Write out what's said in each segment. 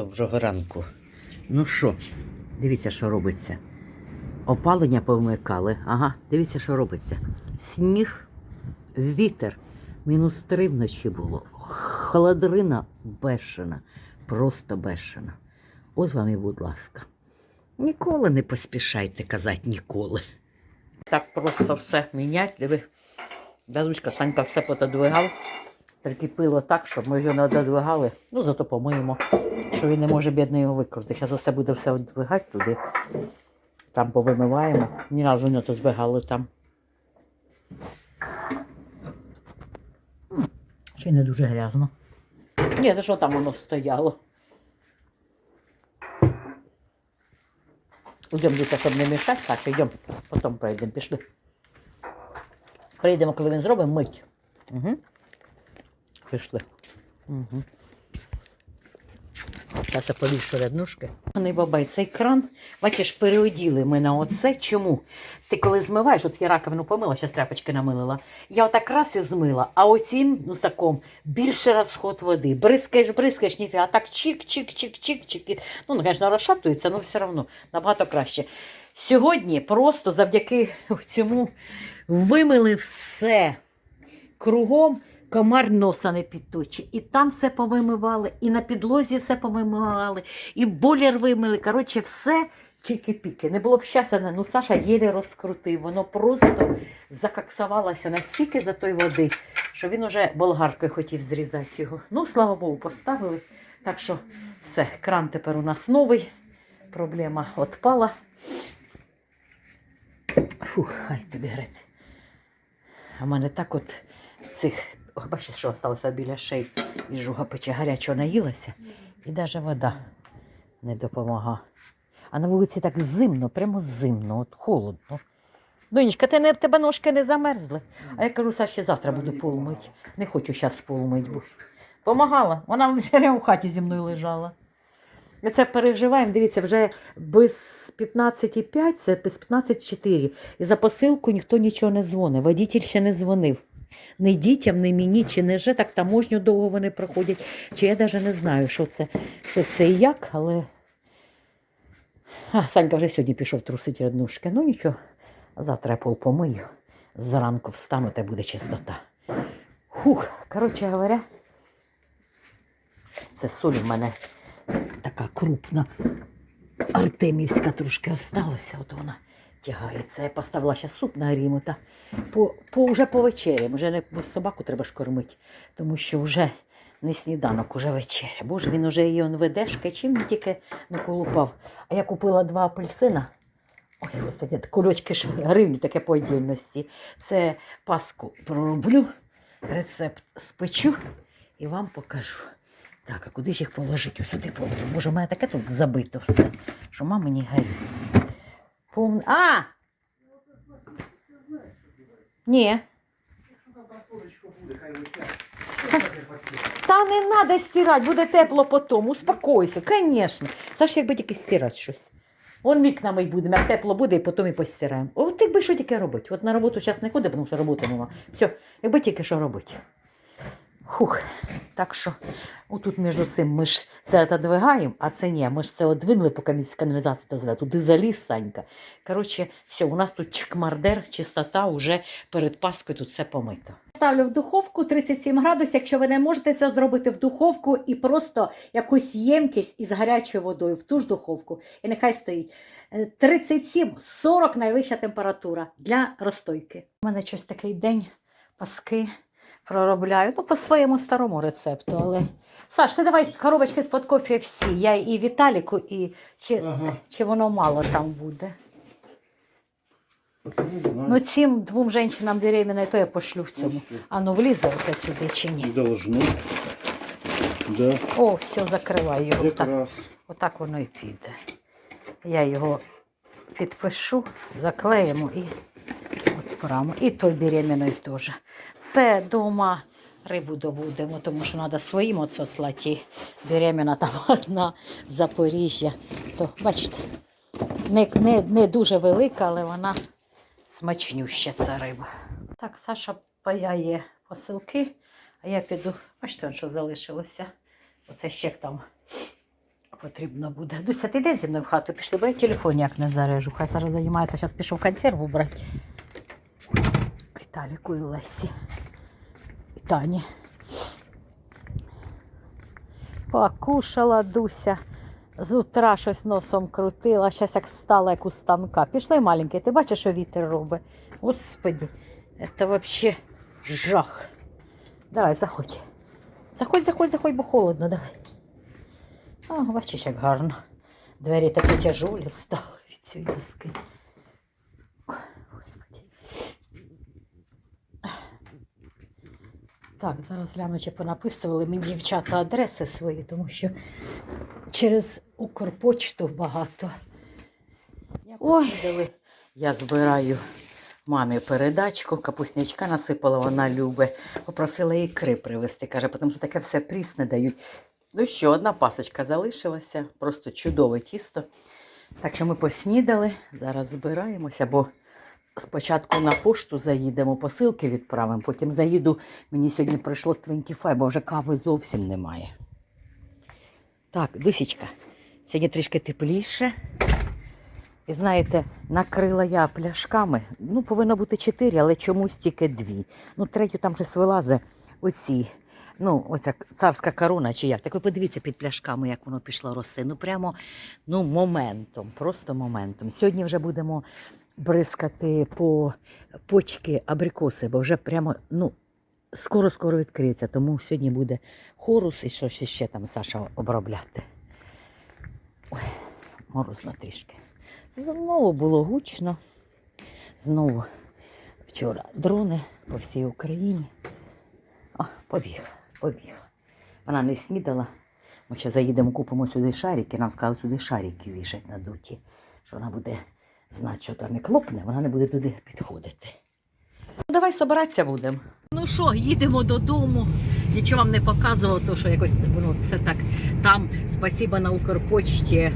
Доброго ранку. Ну що, дивіться, що робиться. Опалення повмикали. Ага, дивіться, що робиться. Сніг, вітер. Мінус три вночі було. Холодрина бешена. Просто бешена. Ось вам і, будь ласка. Ніколи не поспішайте казати ніколи. Так просто все мінять. Диви. Дадучка Санька все потодвигав. Прикипіло так, щоб ми його не додвигали. Ну, зато помиємо, що він не може бідний його викрути. Зараз усе буде все двигати туди. Там повимиваємо. Ні разу не двигали там. Ще й не дуже грязно. Ні, за що там воно стояло? Йдемо дивіться, щоб не мішати, Саша, йдемо, потім прийдемо, пішли. Прийдемо, коли він зробить, мить. Угу. Пішли. Угу. Зараз я повішу ряднушки. Не бабай, цей кран, бачиш, переоділи ми на оце. Чому? Ти коли змиваєш, от я раковину помила, зараз тряпочки намилила. Я отак раз і змила, а оцім носаком більше розход води. Бризкаєш, бризкаєш, ніфіга, а так чик, чик, чик, чик, чик. І, Ну, звісно, розшатується, але все одно набагато краще. Сьогодні просто завдяки цьому вимили все кругом комар носа не підточить. І там все повимивали, і на підлозі все повимивали, і бойлер вимили. Коротше, все чики-піки. Не було б щастя, ну Саша єлі розкрутив. Воно просто закаксувалося настільки за той води, що він уже болгаркою хотів зрізати його. Ну, слава Богу, поставили. Так що все, кран тепер у нас новий. Проблема відпала. Фух, хай тобі грець. А в мене так от цих, о, бачиш, що залишилося біля шиї, і жуга пече гарячого наїлася, і навіть вода не допомога. А на вулиці так зимно, прямо зимно, от холодно. Донечка, ти не, тебе ножки не замерзли. А я кажу, Саш, ще завтра буду полмить. Не хочу зараз полмить. бо помагала. Вона вчора у хаті зі мною лежала. Ми це переживаємо. Дивіться, вже без 15,5, це без 15,4. І за посилку ніхто нічого не дзвонить. Водитель ще не дзвонив. Ні дітям, ні мені, чи не вже так таможню довго вони проходять, чи я навіть не знаю, що це, що це і як, але. А, Санька вже сьогодні пішов трусити ряднушки. Ну нічого, завтра я пол помию. Зранку встану, та буде чистота. Хух, коротше говоря, це соль в мене така крупна. Артемівська трошки осталася, от вона тягається. Я поставила ще суп на гріму та по, по, вже по вечері. Вже не собаку треба ж кормити, тому що вже не сніданок, уже вечеря. Боже, він уже її он ведешка, чим він тільки не колупав. А я купила два апельсина. Ой, господи, кульочки ж гривню таке по отдільності. Це паску пророблю, рецепт спечу і вам покажу. Так, а куди ж їх положити? Сюди положу. Боже, у мене таке тут забито все, що мама не горить. Пом... А! Ні. Та не треба стирати, буде тепло потім. Успокойся, звісно. Знаєш, якби тільки стирати щось. Вон вікнами й будемо, як тепло буде, і потім і постираємо. От якби що тільки робити. От на роботу зараз не ходить, тому що роботи нема. Все, якби тільки що робити. Хух. Так що отут між цим ми ж це отодвигаємо, а це ні. Ми ж це одвинули, поки місць каналізації дозволяє. Туди заліз Санька. Коротше, все, у нас тут чекмардер, чистота, уже перед Паскою тут все помито. Ставлю в духовку 37 градусів. Якщо ви не можете це зробити в духовку і просто якусь ємкість із гарячою водою в ту ж духовку. І нехай стоїть. Е, 37-40 найвища температура для розстойки. У мене щось такий день паски проробляю. Ну, по своєму старому рецепту, але. Саш, ти давай коробочки з-под кофе всі. Я і Віталіку, і чи, Ага. чи воно мало там буде. Не знаю. Ну, цим двом жінкам беременна, то я пошлю в цьому. Ну. А ну влізе це сюди чи ні? Должно. Да, О, все, закриваю його. Так, отак воно і піде. Я його підпишу, заклеїмо і відправимо. І той беременний теж. Це вдома рибу добудемо, тому що треба своїм отсослати. І Беременна там одна Запоріжжя. То, бачите, не, не, не дуже велика, але вона смачнюща ця риба. Так, Саша паяє посилки, а я піду. Бачите, що залишилося. Оце ще там Потрібно буде. Дуся, ти йди зі мною в хату пішли, бо я телефон як не зарежу. Хай зараз займається, зараз пішов консерву брати. Віталіку і Лесі. І Тані. Покушала Дуся. З утра щось носом крутила, зараз як стала, як у станка. Пішли маленький, ти бачиш, що вітер робить? Господи, це взагалі жах. Давай, заходь. Заходь, заходь, заходь, бо холодно, давай. О, бачиш, як гарно. Двері такі тяжолі стали від цієї доски. Ой, Господи. Так, зараз гляну, чи понаписували мені дівчата адреси свої, тому що через Укрпочту багато. Ой, я збираю мамі передачку, капуснячка насипала, вона любить. Попросила ікри привезти, каже, тому що таке все прісне дають. Ну що, одна пасочка залишилася, просто чудове тісто. Так що ми поснідали, зараз збираємося, бо спочатку на пошту заїдемо, посилки відправимо, потім заїду. Мені сьогодні прийшло 25, бо вже кави зовсім немає. Так, Дусічка, сьогодні трішки тепліше. І знаєте, накрила я пляшками. Ну, повинно бути чотири, але чомусь тільки дві. Ну, третю там щось вилазить оці. Ну, оця царська корона чи як. Так ви подивіться під пляшками, як воно пішло роси. Ну, прямо ну, моментом, просто моментом. Сьогодні вже будемо бризкати по почки абрикоси, бо вже прямо, ну, скоро-скоро відкриється. Тому сьогодні буде хорус і щось ще там Саша обробляти. Ой, морозно трішки. Знову було гучно. Знову вчора дрони по всій Україні. О, побігла, побігла. Вона не снідала. Ми ще заїдемо, купимо сюди шарики. Нам сказали сюди шарики вішать надуті. Що вона буде знати, що там не клопне, вона не буде туди підходити. Ну, давай собиратися будемо. Ну що, їдемо додому. Нічого вам не показувало, то що якось воно все так там. Спасіба на Укрпочті,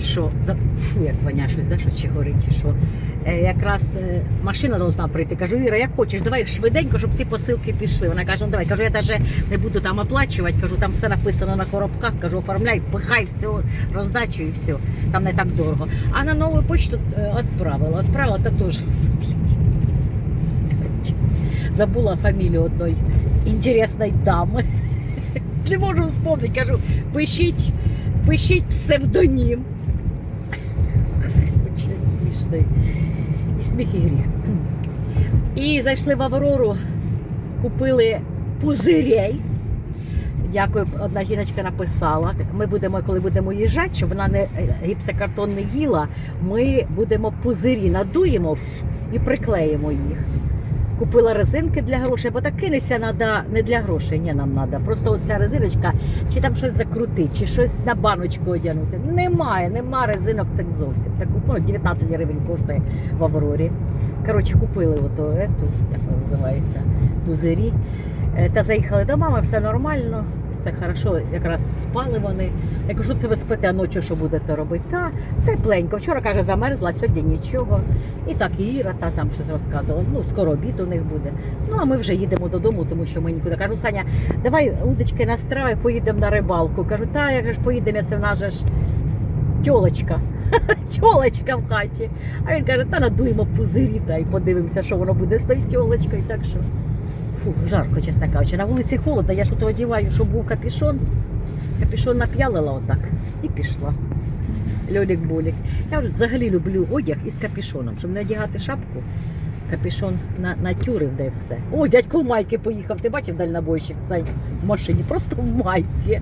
що за фу, як воня щось, да, щось чи горить, чи що. Е, якраз е, машина должна прийти. Кажу, Іра, як хочеш, давай швиденько, щоб ці посилки пішли. Вона каже, ну давай, кажу, я навіть не буду там оплачувати, кажу, там все написано на коробках, кажу, оформляй, пихай все, роздачу і все. Там не так дорого. А на нову почту е, відправила. Відправила, та теж. Забула фамілію одної інтересної дами. Не можу вспомнити. Кажу, пишіть, пишіть псевдонім. Очень. І сміх і гріх. І зайшли в Аврору, купили пузирей. Дякую, одна жіночка написала. Ми будемо, коли будемо їжджати, щоб вона не е, гіпсокартон не їла, ми будемо пузирі надуємо і приклеїмо їх. Купила резинки для грошей, бо так кинеться треба не для грошей, ні, нам треба. Просто оця резиночка, чи там щось закрутити, чи щось на баночку одягнути. Немає, нема резинок цих зовсім. Так ну, 19 гривень коштує в Аврорі. Коротше, купили ото, ету, як вона називається, пузирі. Е, Та заїхали до мами, все нормально, все хорошо, якраз спали вони. Я кажу, це ви спите, а ночі що будете робити? Та тепленько. Вчора каже, замерзла, сьогодні нічого. І так і Іра та там щось розказувала. Ну, скоро обід у них буде. Ну, а ми вже їдемо додому, тому що ми нікуди. Кажу, Саня, давай удочки настрай, поїдемо на рибалку. Кажу, та як же ж поїдемо, якщо в нас же ж тьолочка. Тьолочка в хаті. А він каже, та надуємо пузирі та й подивимося, що воно буде з тою тьолочкою. Так що. Фу, жарко, чесно кажучи. На вулиці холодно, я ж ото одіваю, щоб був капішон. Капішон нап'ялила отак і пішла. Льолік болік. Я взагалі люблю одяг із капішоном, щоб не одягати шапку. Капішон на, натюрив, де все. О, дядько в майки поїхав. Ти бачив дальнобойщик в машині, просто в майці.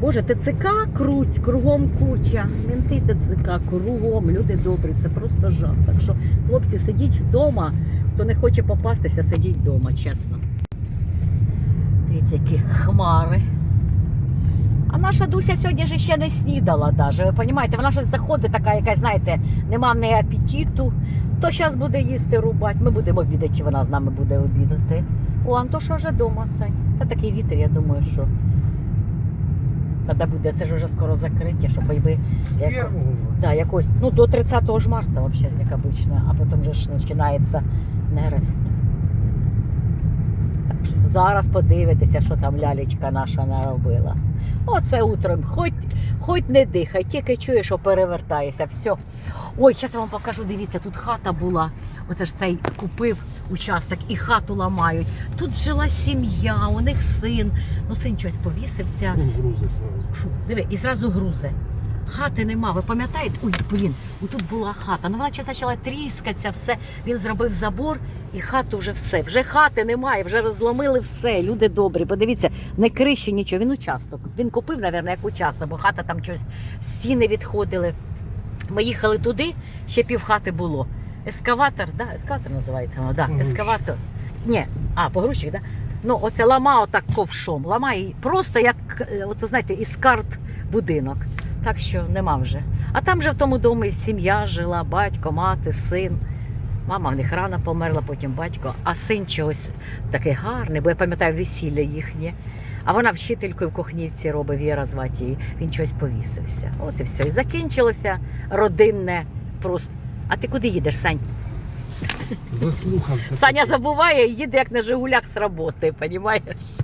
Боже, ТЦК круть, кругом куча. Менти ТЦК, кругом, люди добрі, це просто жах. Так що, хлопці, сидіть вдома. Хто не хоче попастися, сидіть вдома, чесно. Дивіться, які хмари. А наша Дуся сьогодні ж ще не снідала даже. Ви розумієте, вона щось заходить така, якась, знаєте, нема в неї апетиту. То зараз буде їсти рубати. Ми будемо обідати, чи вона з нами буде обідати. О, Антоша вже вдома, Сань. Та такий вітер, я думаю, що. Треба буде, це ж вже скоро закриття, щоб якби. як- Да, якось, ну, до 30 ж марта, вообще, як обычно, а потім же ж починається нерест. Так Зараз подивитеся, що там лялечка наша наробила. Оце утром, хоч, хоч не дихай, тільки чуєш, що перевертаєшся. Все. Ой, зараз я вам покажу, дивіться, тут хата була. Оце ж цей купив участок і хату ламають. Тут жила сім'я, у них син. Ну, син щось повісився. Ну. Фу, диви, і зразу грузи. Хати нема. Ви пам'ятаєте? Ой, блін, тут була хата. Ну вона щось почала тріскатися, все. Він зробив забор і хату вже все. Вже хати немає, вже розломили все. Люди добрі. Подивіться, не криші, нічого. Він участок. Він купив, мабуть, як участок, бо хата там щось стіни відходили. Ми їхали туди, ще пів хати було. Ескаватор, да, ескаватор називається воно, да, ескаватор. Ні, а, погрузчик, да? Ну, оце ламав так ковшом, ламає просто як, е, от, знаєте, із карт будинок. Так що нема вже. А там вже в тому домі сім'я жила, батько, мати, син. Мама в них рано померла, потім батько, а син чогось такий гарний, бо я пам'ятаю весілля їхнє. А вона вчителькою в Кохнівці робить, Віра звати її. Він щось повісився. От і все. І закінчилося родинне просто. А ти куди їдеш, Сань? Заслухався. Саня забуває і їде як на Жигулях з роботи, розумієш?